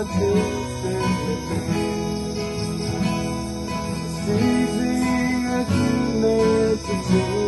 It's easy as you meant to do.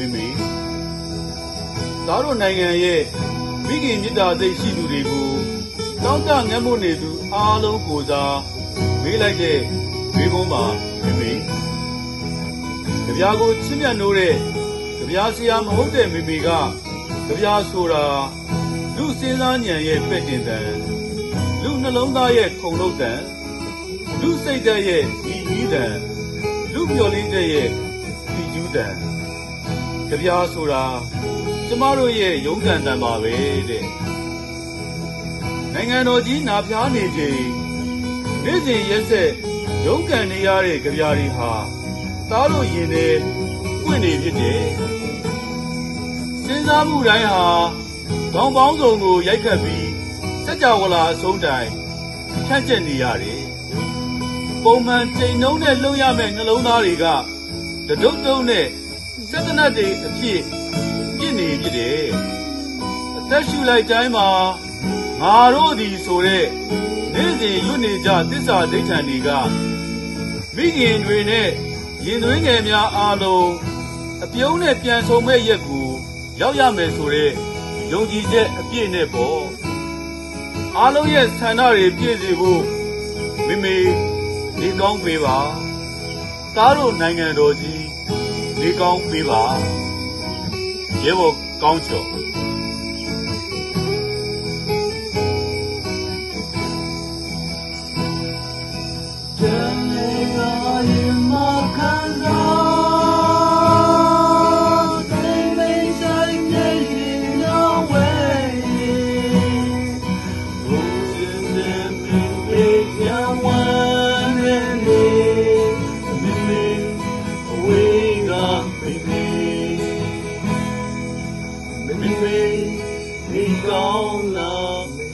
မိမိ။သားတို့နိုင်ငံရဲ့မိခင်မြတ်တာစိတ်ရှိသူတွေကိုတောင်းတငတ်မွနေသူအားလုံးကိုစားမေးလိုက်တဲ့မိကုံးပါမိမိ။ကြပြာကိုချစ်မြတ်နိုးတဲ့ကြပြာဆရာမဟုတ်တဲ့မိမိကကြပြာဆိုတာလူစဉ်းစားဉာဏ်ရဲ့ပဲ့တင်တန်လူနှလုံးသားရဲ့ခုံလုံးတန်လူစိတ်ဓာတ်ရဲ့ဤဤတန်လူမျော်လင်းတဲ့ရဲ့ဒီကျူးတန် ကြပြားဆိုတာကျမတို့ရဲ့ရုန်းကန်တန်ပါပဲတဲ့နိုင်ငံတော်ကြီးနာဖျားနေချိန်နေ့စဉ်ရက်ဆက်ရုန်းကန်နေရတဲ့ကြပြားတွေဟာသားတို့ရင်ထဲပွင့်နေဖြစ်တယ်စဉ်းစားမှုတိုင်းဟာခေါင်းပေါင်းစုံကိုရိုက်ခတ်ပြီးစัจ java လာအဆုံးတိုင်ဖြန့်ကျက်နေရတယ်ပုံမှန်ချိန်နှုံးနဲ့လှုပ်ရမယ့်နှလုံးသားတွေကတဒုတ်တုံးနဲ့ စက်တနတ်တွေအဖြစ်ပြည့်နေဖြစ်တယ်အသက်ရှူလိုက်တိုင်းမှာငါတို့ဒီဆိုတဲ့နေ့စဉ်ရွတ်နေကြသစ္စာဒိဋ္ဌံတွေကမိခင်တွေနဲ့ရင်သွေးငယ်များအားလုံးအပြုံးနဲ့ပြန်ဆုံမဲ့ရက်ကိုရောက်ရမယ်ဆိုတဲ့ယုံကြည်ချက်အပြည့်နဲ့ပေါ့အားလုံးရဲ့ဆန္ဒတွေပြည့်စုံဖို့မိမိနေကောင်းပေးပါသားတို့နိုင်ငံတော်ကြီး နေကောင်းပေးပါရေဘော်ကောင်းချော် Darling, are you my kind of? Things me, he gon' love me.